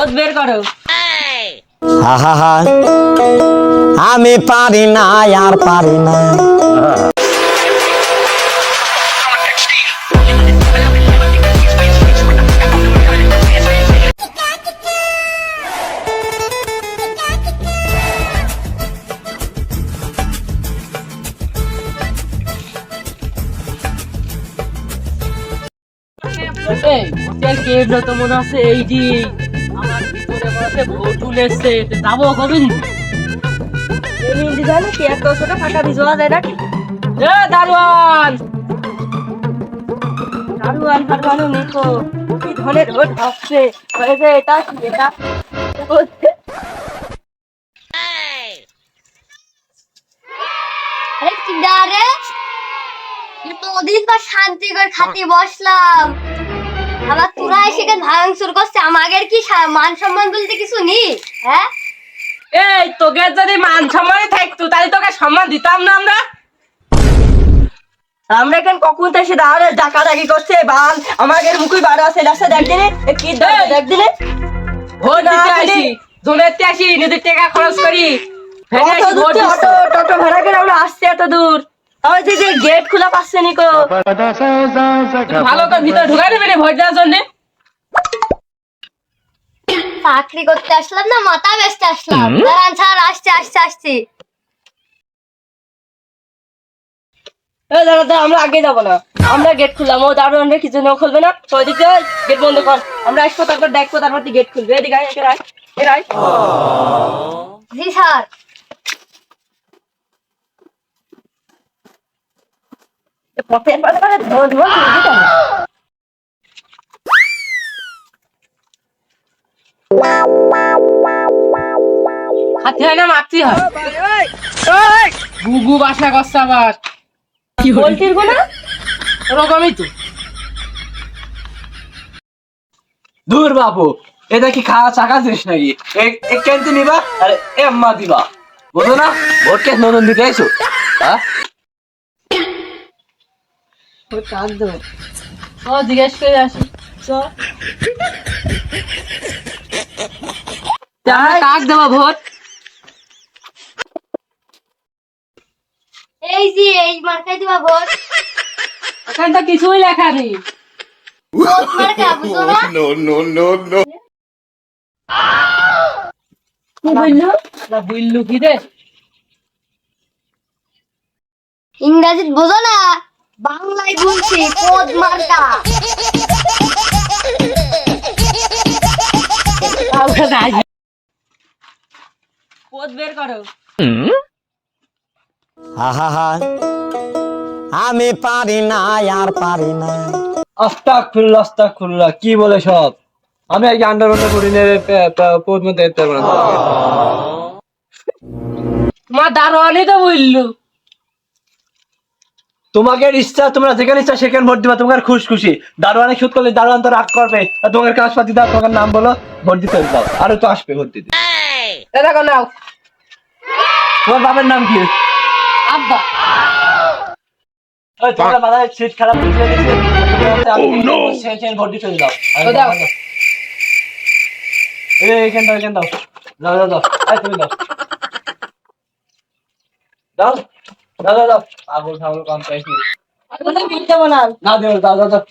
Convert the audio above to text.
পথ বের করো। আমি পারি না আর পারি না। হোটেল তো মনে আছে এই যে আমার ভিতরে মনে আছে এসছে যাব কবিন জানি কি এক দশটা ফাঁকা দিয়ে যায় নাকি? এ দারোয়ান! দারোয়ান দারোয়ান নিকো কি ধরনের রোড ভাবছে হয়েছে এটা কি এটা? আরে কিডা কতদিন পর শান্তি করে খাতি বসলাম। আবার তোরা এসে কেন ভাঙচুর করছে? আমাদের কি মান সম্মান বলতে কিছু নেই? হ্যাঁ? এই তোকে যদি মান সম্মানে থাকতো তাহলে তোকে সম্মান দিতাম না আমরা? আমরা কেন কখন তো এসে দাঁড়ালে ডাকা ডাকি করছে বাল আমাদের মুখই বাড়া আছে রাস্তা দেখ দিলে। কি দেখ দেখ দিলে। ভোট দিতে আসি জোনেতে আসি নিজের টাকা খরচ করি। ভেঙে আসি অটো টোটো ভাড়া করে আমরা আসছি এত দূর। যে গেট খোলা পাচ্ছে নিকো ভালো করে ভিতরে ঢুকাই দেবে ভোট দেওয়ার জন্য। চাকরি করতে আসলাম না মাথা বেচতে আসলাম। দাঁড়ান স্যার আসছে আসছে আসছি। দাদা আমরা আগে যাব না। আমরা গেট খুললাম। ও দারোয়ান কিছু না খুলবে না? তো ওইদিকে গেট বন্ধ কর। আমরা আসব তারপর দেখব তারপর গেট খুলবে। এদিকে আয় আয়। জি স্যার। পথের পাশে পাশে ধোয়া ধোয়া খুলবি কেন? হয় না হয়? গুগু বাসা আবার পোল্ট্রির গো না ওরকমই তো। দূর বাপু এটা কি খাওয়া চাকা জিনিস নাকি? নিবা? আর, এ আম্মা দিবা। বুঝো না ভোট কে নতুন দিতে আইছো? হ্যাঁ? ওই কাক দেবো ও জিজ্ঞেস করে আসি। কাক দেবো ভোট? এই যে এই মার্কাই দিবা ভোট। ওখানে তো কিছুই লেখা নেই। না? কি বলল? না বললু কি রে? ইংরেজি বোঝো না? বাংলায় বলছি পদ মার্কা পথ বের করো। আহা আমি পারি না আর পারি না। আস্তাক খুল্লা কি বলে সব? আমি আগে আন্ডারওয়ার্ল্ডে করি নে পদ মধ্যে যেতে পারব না। তোমার দারোয়ানই তো বললু। তোমাকে ইচ্ছা তোমরা যেখানে ইচ্ছা সেখানে ভোট দিবা তোমার খুশ খুশি। দারোয়ানে সুদ করলে দারোয়ান তো রাগ করবে আর তোমার কাজপাতি দাও তোমার নাম বলো ভোট দিতে দাও আরও তো আসবে ভোট দিতে। কেন নাও। তোমার বাবার নাম কি? আব্বা। তোমরা মাথায় সিট খারাপ হয়ে গেছে। সেই সেই ভোট দিতে দাও। দাও। এই দাও এখান দাও। দাও দাও দাও। তুমি দাও। দাও। দাও দাও পাগল ছাগল কম চাইছি না না দাদা দাও